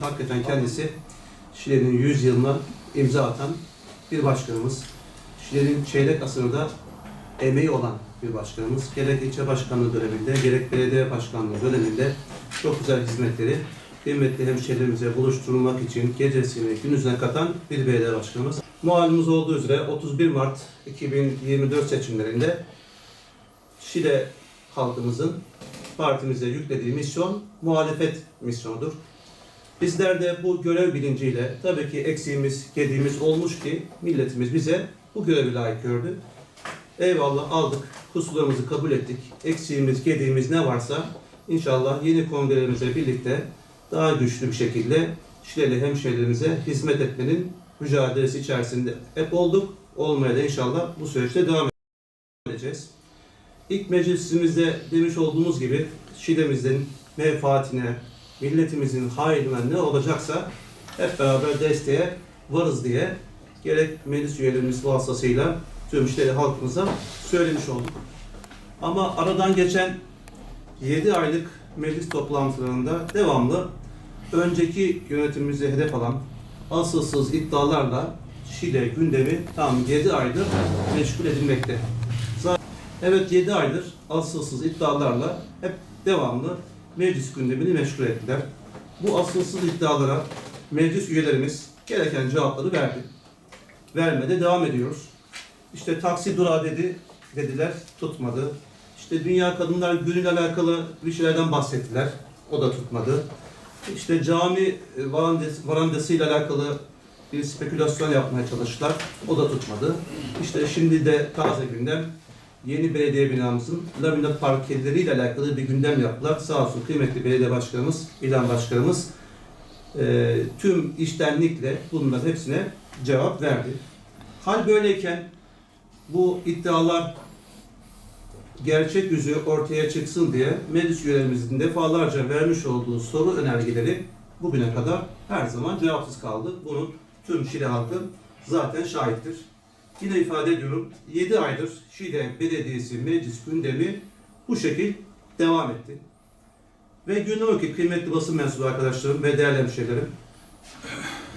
Hakikaten kendisi Şile'nin 100 yılına imza atan bir başkanımız. Şile'nin çeyrek asırda emeği olan bir başkanımız. Gerek ilçe başkanlığı döneminde, gerek belediye başkanlığı döneminde çok güzel hizmetleri kıymetli hemşehrilerimize buluşturmak için gecesini gündüzüne katan bir belediye başkanımız. Malumuz olduğu üzere 31 Mart 2024 seçimlerinde Şile halkımızın partimize yüklediği misyon muhalefet misyonudur. Bizler de bu görev bilinciyle tabii ki eksiğimiz, gediğimiz olmuş ki milletimiz bize bu görevi layık gördü. Eyvallah aldık, kusurlarımızı kabul ettik. Eksiğimiz, gediğimiz ne varsa inşallah yeni kongrelerimizle birlikte daha güçlü bir şekilde Şileli hemşehrilerimize hizmet etmenin mücadelesi içerisinde hep olduk. Olmaya da inşallah bu süreçte devam edeceğiz. İlk meclisimizde demiş olduğumuz gibi Şile'mizin menfaatine, milletimizin hayrına ne olacaksa hep beraber desteğe varız diye gerek meclis üyelerimiz vasıtasıyla tüm Şileli halkımıza söylemiş olduk. Ama aradan geçen 7 aylık meclis toplantılarında devamlı önceki yönetimimizi hedef alan asılsız iddialarla Şile gündemi tam 7 aydır meşgul edilmekte. Evet 7 aydır asılsız iddialarla hep devamlı meclis gündemini meşgul ettiler. Bu asılsız iddialara meclis üyelerimiz gereken cevapları verdi. Vermede devam ediyoruz. İşte taksi durağı dedi, dediler, tutmadı. İşte Dünya Kadınlar Günü ile alakalı bir şeylerden bahsettiler. O da tutmadı. İşte cami varandes, varandası ile alakalı bir spekülasyon yapmaya çalıştılar. O da tutmadı. İşte şimdi de taze gündem yeni belediye binamızın laminat parkeleriyle alakalı bir gündem yaptılar. Sağ olsun kıymetli belediye başkanımız, ilan başkanımız e, tüm iştenlikle bunların hepsine cevap verdi. Hal böyleyken bu iddialar gerçek yüzü ortaya çıksın diye meclis üyelerimizin defalarca vermiş olduğu soru önergeleri bugüne kadar her zaman cevapsız kaldı. Bunun tüm Şile halkı zaten şahittir. Yine ifade ediyorum 7 aydır Şile Belediyesi meclis gündemi bu şekil devam etti. Ve günün o ki kıymetli basın mensubu arkadaşlarım ve değerli hemşehrilerim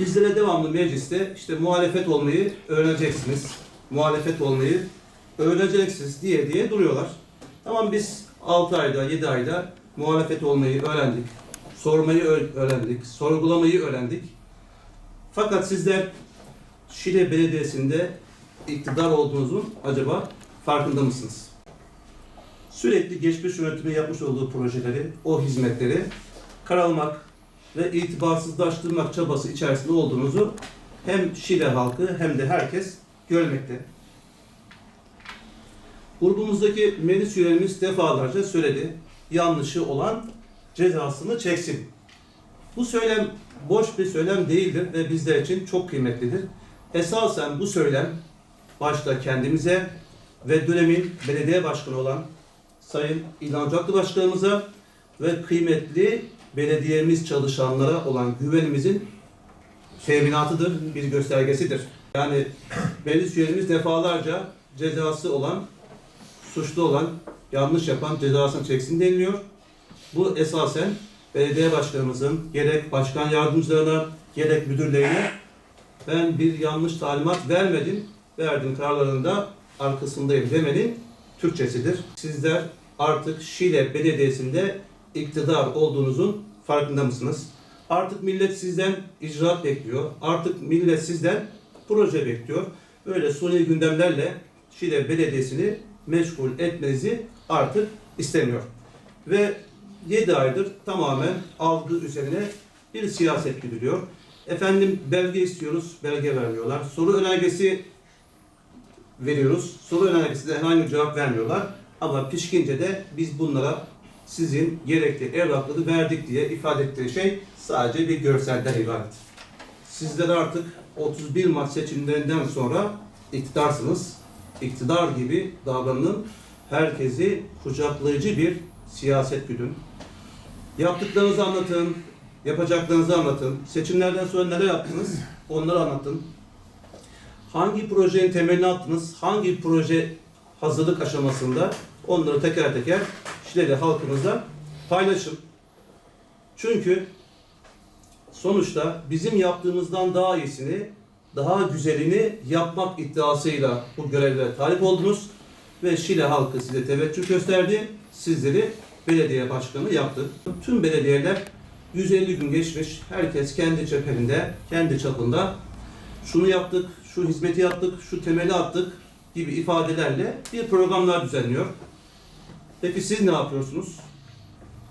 bizlere devamlı mecliste işte muhalefet olmayı öğreneceksiniz. Muhalefet olmayı öğreneceksiniz diye diye duruyorlar. Tamam biz 6 ayda 7 ayda muhalefet olmayı öğrendik. Sormayı öğrendik. Sorgulamayı öğrendik. Fakat sizler Şile Belediyesi'nde iktidar olduğunuzun acaba farkında mısınız? Sürekli geçmiş yönetimi yapmış olduğu projeleri, o hizmetleri karalmak ve itibarsızlaştırmak çabası içerisinde olduğunuzu hem Şile halkı hem de herkes görmekte. Grubumuzdaki meclis üyelerimiz defalarca söyledi. Yanlışı olan cezasını çeksin. Bu söylem boş bir söylem değildir ve bizler için çok kıymetlidir. Esasen bu söylem başta kendimize ve dönemin belediye başkanı olan Sayın İlhan Caklı Başkanımıza ve kıymetli belediyemiz çalışanlara olan güvenimizin teminatıdır, bir göstergesidir. Yani meclis üyelerimiz defalarca cezası olan, suçlu olan, yanlış yapan cezasını çeksin deniliyor. Bu esasen belediye başkanımızın gerek başkan yardımcılarına gerek müdürlerine ben bir yanlış talimat vermedim, verdim kararlarında arkasındayım demenin Türkçesidir. Sizler artık Şile Belediyesi'nde iktidar olduğunuzun farkında mısınız? Artık millet sizden icraat bekliyor. Artık millet sizden proje bekliyor. Böyle suni gündemlerle Şile Belediyesi'ni meşgul etmenizi artık istemiyor. Ve 7 aydır tamamen algı üzerine bir siyaset güdülüyor. Efendim belge istiyoruz, belge vermiyorlar. Soru önergesi veriyoruz. Soru önergesi de herhangi bir cevap vermiyorlar. Ama pişkince de biz bunlara sizin gerekli evrakları verdik diye ifade ettiği şey sadece bir görselden ibaret. Sizler artık 31 Mart seçimlerinden sonra iktidarsınız. İktidar gibi davranın. Herkesi kucaklayıcı bir siyaset güdün. Yaptıklarınızı anlatın, yapacaklarınızı anlatın. Seçimlerden sonra neler yaptınız? Onları anlatın. Hangi projenin temelini attınız? Hangi proje hazırlık aşamasında? Onları teker teker Şileli halkımızla paylaşın. Çünkü sonuçta bizim yaptığımızdan daha iyisini, daha güzelini yapmak iddiasıyla bu görevlere talip oldunuz ve Şile halkı size teveccüh gösterdi. Sizleri belediye başkanı yaptı. Tüm belediyeler 150 gün geçmiş. Herkes kendi çeperinde, kendi çapında şunu yaptık, şu hizmeti yaptık, şu temeli attık gibi ifadelerle bir programlar düzenliyor. Peki siz ne yapıyorsunuz?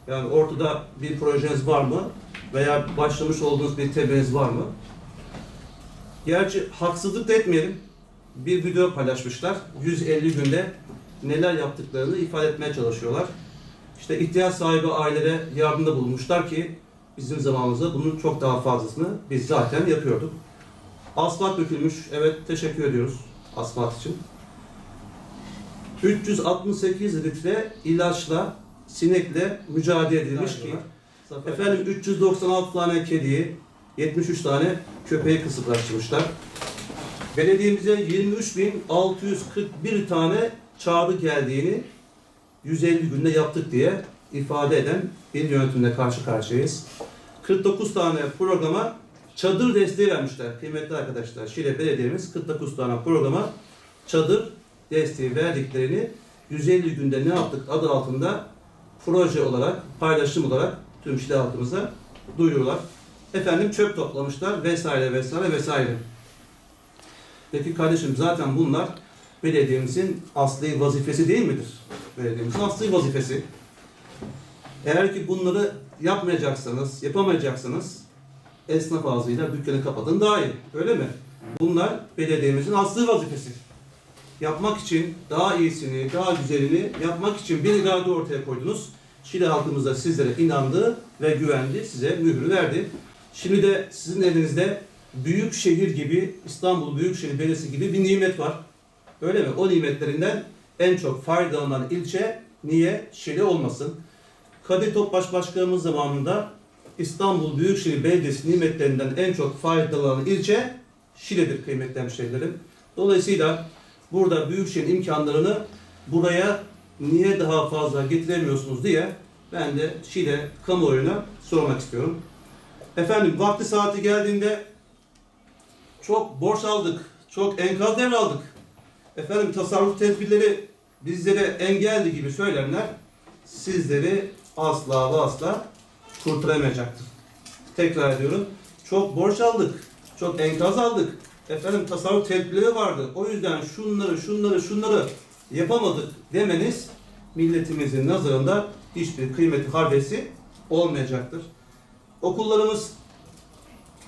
Yani ortada bir projeniz var mı? Veya başlamış olduğunuz bir temeliniz var mı? Gerçi haksızlık da etmeyelim. Bir video paylaşmışlar. 150 günde neler yaptıklarını ifade etmeye çalışıyorlar. İşte ihtiyaç sahibi ailelere yardımda bulunmuşlar ki bizim zamanımızda bunun çok daha fazlasını biz zaten yapıyorduk. Asfalt dökülmüş. Evet teşekkür ediyoruz asfalt için. 368 litre ilaçla, sinekle mücadele edilmiş ki efendim 396 tane kediyi, 73 tane köpeği kısıtlaştırmışlar. Belediyemize 23.641 tane çağrı geldiğini 150 günde yaptık diye ifade eden bir yönetimle karşı karşıyayız. 49 tane programa çadır desteği vermişler kıymetli arkadaşlar. Şile Belediye'miz 49 tane programa çadır desteği verdiklerini 150 günde ne yaptık adı altında proje olarak, paylaşım olarak tüm Şile halkımıza duyuruyorlar. Efendim çöp toplamışlar vesaire vesaire vesaire. Peki kardeşim zaten bunlar belediyemizin asli vazifesi değil midir? Belediyemizin asli vazifesi. Eğer ki bunları yapmayacaksanız, yapamayacaksanız esnaf ağzıyla dükkanı kapatın daha iyi. Öyle mi? Bunlar belediyemizin asli vazifesi. Yapmak için daha iyisini, daha güzelini yapmak için bir irade ortaya koydunuz. Şile halkımız da sizlere inandı ve güvendi, size mührü verdi. Şimdi de sizin elinizde büyük şehir gibi, İstanbul Büyükşehir Belediyesi gibi bir nimet var. Öyle mi? O nimetlerinden en çok faydalanan ilçe niye Şile olmasın? Kadir Topbaş Başkanımız zamanında İstanbul Büyükşehir Belediyesi nimetlerinden en çok faydalanan ilçe Şile'dir kıymetli hemşehrilerim. Dolayısıyla burada Büyükşehir imkanlarını buraya niye daha fazla getiremiyorsunuz diye ben de Şile kamuoyuna sormak istiyorum. Efendim vakti saati geldiğinde çok borç aldık, çok enkaz devraldık. Efendim tasarruf tedbirleri bizlere engelli gibi söylemler sizleri asla ve asla kurtaramayacaktır. Tekrar ediyorum. Çok borç aldık, çok enkaz aldık. Efendim tasarruf tedbirleri vardı. O yüzden şunları, şunları, şunları yapamadık demeniz milletimizin nazarında hiçbir kıymeti harbesi olmayacaktır. Okullarımız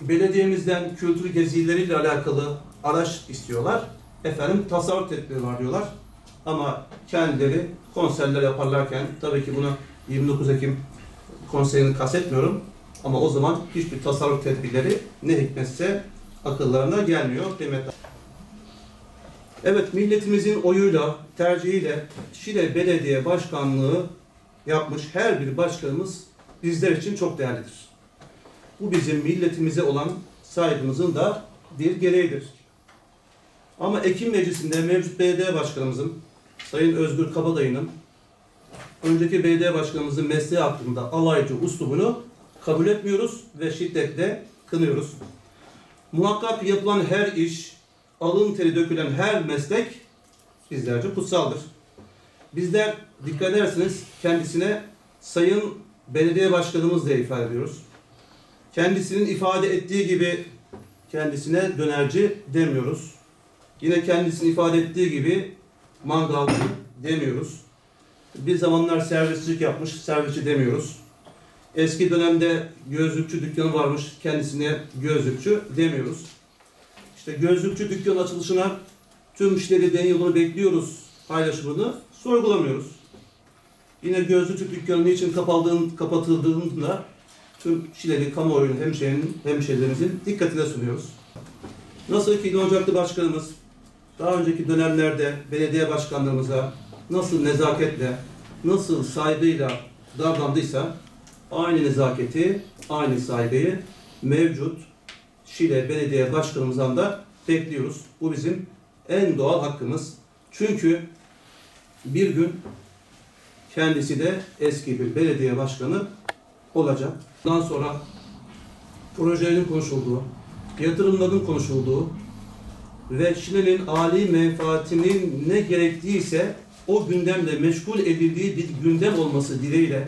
belediyemizden kültür gezileriyle alakalı araç istiyorlar. Efendim tasarruf tedbiri var diyorlar. Ama kendileri konserler yaparlarken tabii ki bunu 29 Ekim konserini kastetmiyorum. Ama o zaman hiçbir tasarruf tedbirleri ne hikmetse akıllarına gelmiyor kıymetli. Evet milletimizin oyuyla, tercihiyle Şile Belediye Başkanlığı yapmış her bir başkanımız bizler için çok değerlidir. Bu bizim milletimize olan saygımızın da bir gereğidir. Ama Ekim Meclisi'nde mevcut belediye başkanımızın, Sayın Özgür Kabadayı'nın önceki belediye başkanımızın mesleği hakkında alaycı uslubunu kabul etmiyoruz ve şiddetle kınıyoruz. Muhakkak yapılan her iş, alın teri dökülen her meslek bizlerce kutsaldır. Bizler dikkat ederseniz kendisine Sayın Belediye Başkanımız diye ifade ediyoruz. Kendisinin ifade ettiği gibi kendisine dönerci demiyoruz. Yine kendisinin ifade ettiği gibi mangalcı demiyoruz. Bir zamanlar servisçilik yapmış, servisçi demiyoruz. Eski dönemde gözlükçü dükkanı varmış, kendisine gözlükçü demiyoruz. İşte gözlükçü dükkan açılışına tüm işleri den yolunu bekliyoruz paylaşımını sorgulamıyoruz. Yine gözlükçü dükkanı niçin kapatıldığında, kapatıldığında tüm Şileli kamuoyunun hemşehrin, hemşehrilerimizin dikkatine sunuyoruz. Nasıl ki İlhan Ocaklı Başkanımız daha önceki dönemlerde belediye başkanlarımıza nasıl nezaketle, nasıl saygıyla davrandıysa aynı nezaketi, aynı saygıyı mevcut Şile Belediye Başkanımızdan da bekliyoruz. Bu bizim en doğal hakkımız. Çünkü bir gün kendisi de eski bir belediye başkanı olacak. Bundan sonra projelerin konuşulduğu, yatırımların konuşulduğu ve Şile'nin âli menfaatinin ne gerektiyse o gündemle meşgul edildiği bir gündem olması dileğiyle